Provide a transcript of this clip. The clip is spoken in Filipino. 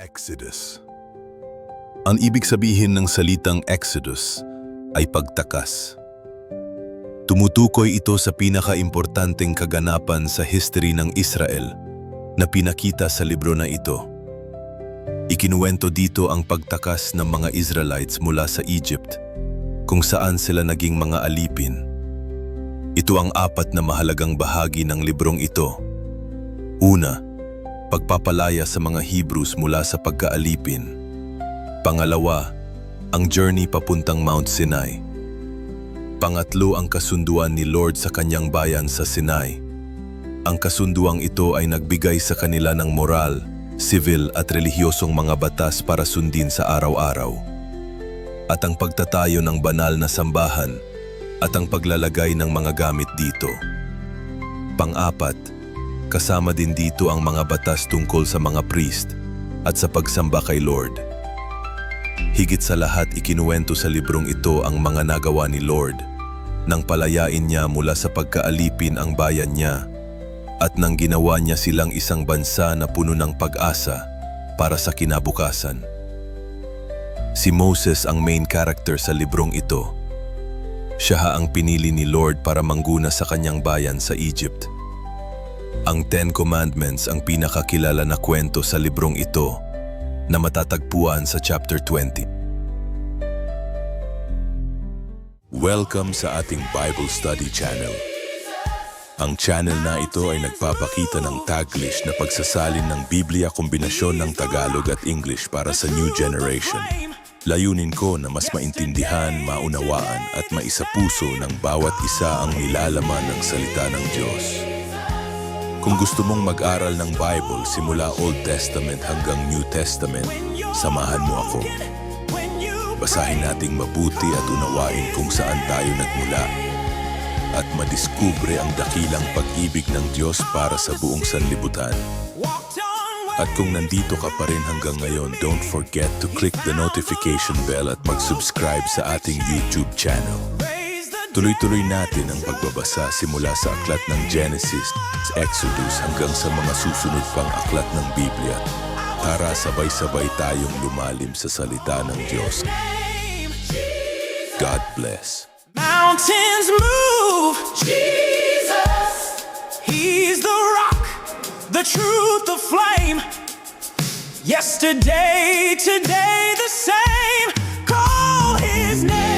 Exodus. Ang ibig sabihin ng salitang Exodus ay pagtakas. Tumutukoy ito sa pinakaimportanteng kaganapan sa history ng Israel na pinakita sa libro na ito. Ikinuwento dito ang pagtakas ng mga Israelites mula sa Egypt, kung saan sila naging mga alipin. Ito ang apat na mahalagang bahagi ng librong ito. Una, pagpapalaya sa mga Hebrews mula sa pagkaalipin. Pangalawa, ang journey papuntang Mount Sinai. Pangatlo ang kasunduan ni Lord sa kanyang bayan sa Sinai. Ang kasunduang ito ay nagbigay sa kanila ng moral, civil at relihiyosong mga batas para sundin sa araw-araw. At ang pagtatayo ng banal na sambahan at ang paglalagay ng mga gamit dito. Pang-apat, kasama din dito ang mga batas tungkol sa mga priest at sa pagsamba kay Lord. Higit sa lahat ikinuwento sa librong ito ang mga nagawa ni Lord nang palayain niya mula sa pagkaalipin ang bayan niya at nang ginawa niya silang isang bansa na puno ng pag-asa para sa kinabukasan. Si Moses ang main character sa librong ito. Siya ang pinili ni Lord para mangguna sa kanyang bayan sa Egypt. Ang Ten Commandments ang pinakakilala na kwento sa librong ito na matatagpuan sa chapter 20. Welcome sa ating Bible Study Channel. Ang channel na ito ay nagpapakita ng Taglish na pagsasalin ng Biblia kombinasyon ng Tagalog at English para sa new generation. Layunin ko na mas maintindihan, maunawaan at maisapuso ng bawat isa ang nilalaman ng salita ng Diyos. Kung gusto mong mag-aral ng Bible simula Old Testament hanggang New Testament, samahan mo ako. Basahin nating mabuti at unawain kung saan tayo nagmula at madiskubre ang dakilang pag-ibig ng Diyos para sa buong sanlibutan. At kung nandito ka pa rin hanggang ngayon, don't forget to click the notification bell at mag-subscribe sa ating YouTube channel. Tuloy-tuloy natin ang pagbabasa simula sa aklat ng Genesis, Exodus hanggang sa mga susunod pang aklat ng Biblia. Tara sabay-sabay tayong lumalim sa salita ng Diyos. God bless. Mountains move. Jesus. He's the rock, the truth, the flame. Yesterday, today, the same. Call his name.